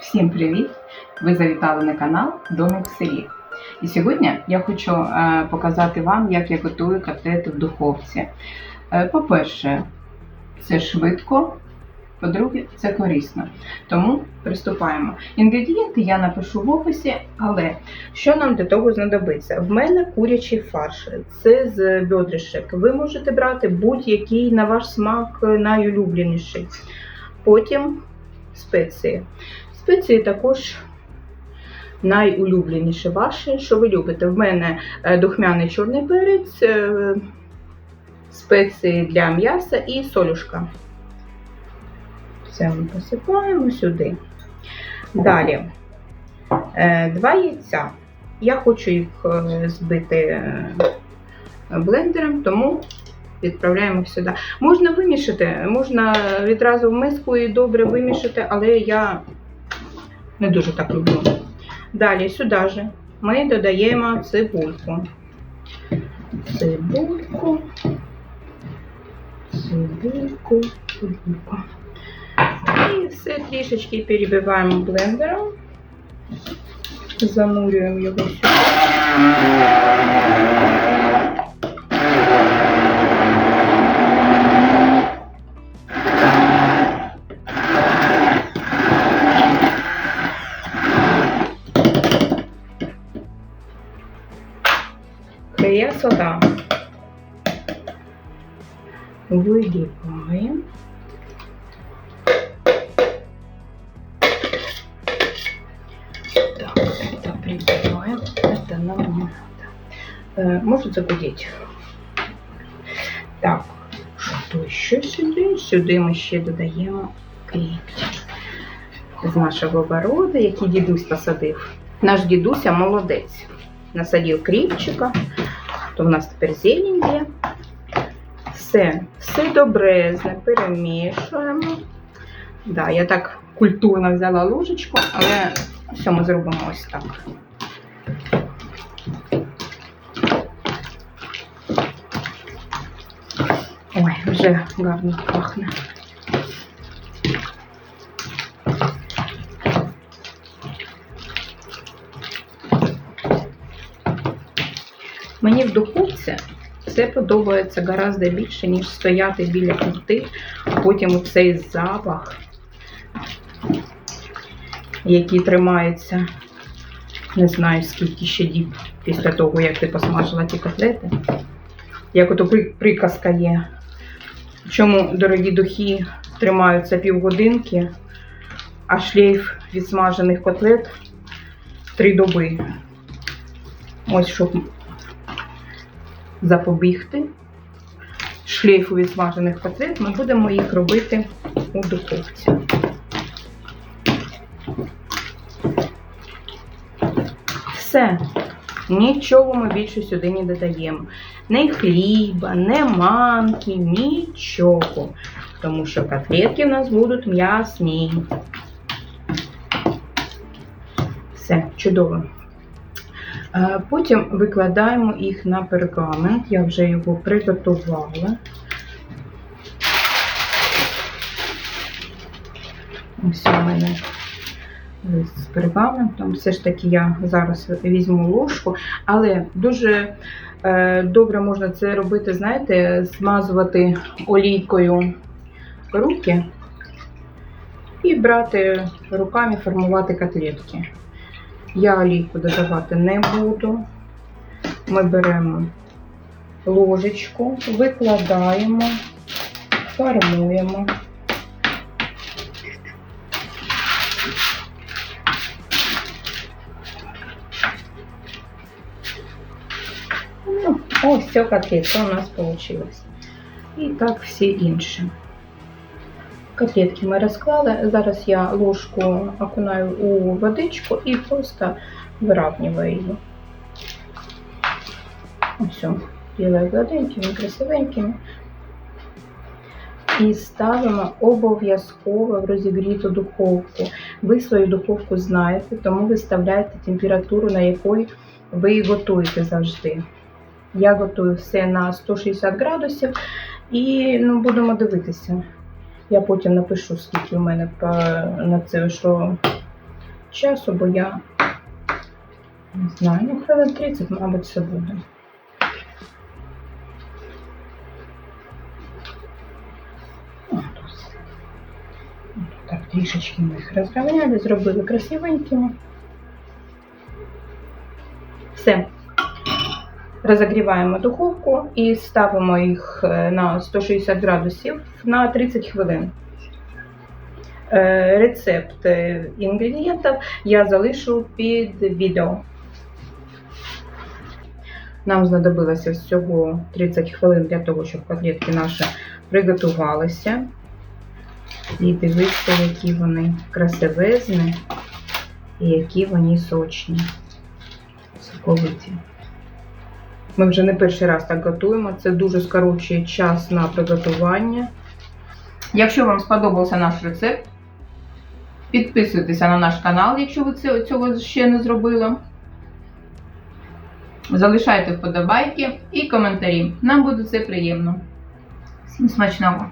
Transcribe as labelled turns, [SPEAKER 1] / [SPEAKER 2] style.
[SPEAKER 1] Всім привіт! Ви завітали на канал Домик в селі. І сьогодні я хочу е, показати вам, як я готую котлети в духовці. Е, По-перше, це швидко. По-друге, це корисно. Тому приступаємо. Інгредієнти я напишу в описі, але що нам для того знадобиться? В мене курячий фарш. Це з бедришек. Ви можете брати будь-який на ваш смак найулюбленіший. Потім спеції. Спеції також найулюбленіші ваші, що ви любите. В мене е, духмяний чорний перець, е, спеції для м'яса і солюшка. Це ми посипаємо сюди. Далі е, два яйця. Я хочу їх збити блендером, тому відправляємо сюди. Можна вимішати, можна відразу в миску і добре вимішати, але я не дуже так люблю. Далі сюди ж ми додаємо цибульку. Цибульку, цибульку, цибульку. І все трішечки перебиваємо блендером. Занурюємо його сюди. Красота. Выливаем. Так, это прибиваем. Это нам не надо. Э, может загудеть. Так, що ще сюди? Сюди ми ще додаємо кріпчик з нашого городу, який дідусь посадив. Наш дідуся молодець. Насадив кріпчика, то в нас тепер зелень є. Все, все добрезне перемішуємо. Да, я так культурно взяла ложечку, але все ми зробимо ось так. Ой, вже гарно пахне. Мені в духовці це подобається гораздо більше, ніж стояти біля плити, а потім цей запах, який тримається, не знаю скільки ще діб після того, як ти посмажила ті котлети. Як ото приказка є. Чому дорогі духи тримаються півгодинки, а шлейф від смажених котлет три доби. Ось щоб запобігти шлейфу від смажених котлет, ми будемо їх робити у духовці. Все. Нічого ми більше сюди не додаємо. Не хліба, не манки, нічого. Тому що котлетки у нас будуть м'ясні. Все, чудово. Е, Потім викладаємо їх на пергамент. Я вже його приготувала. Ось у мене з пергаментом. Все ж таки я зараз візьму ложку, але дуже е, добре можна це робити, знаєте, змазувати олійкою руки і брати руками формувати котлетки. Я олійку додавати не буду. Ми беремо ложечку, викладаємо, формуємо. Ну, ось все котлетка у нас вийшла. І так всі інші. Котлетки ми розклали. Зараз я ложку окунаю у водичку і просто виравнюю її. Ось, ділаю гладенькими, красивенькими. І ставимо обов'язково в розігріту духовку. Ви свою духовку знаєте, тому виставляйте температуру, на якої ви її готуєте завжди. Я готую все на 160 градусів і ну, будемо дивитися. Я потім напишу, скільки в мене на це, що часу, бо я не знаю, хвилин 30, мабуть, це буде. Так, трішечки ми їх розрівняли, зробили красивенькими. Розігріваємо духовку і ставимо їх е, на 160 градусів на 30 хвилин. Е, Рецепт е, інгредієнтів я залишу під відео. Нам знадобилося всього 30 хвилин для того, щоб котлетки наші приготувалися. І дивіться, які вони красивезні і які вони сочні. Соковиті. Ми вже не перший раз так готуємо. Це дуже скорочує час на приготування. Якщо вам сподобався наш рецепт, підписуйтеся на наш канал, якщо ви цього ще не зробили. Залишайте вподобайки і коментарі. Нам буде це приємно. Всім смачного!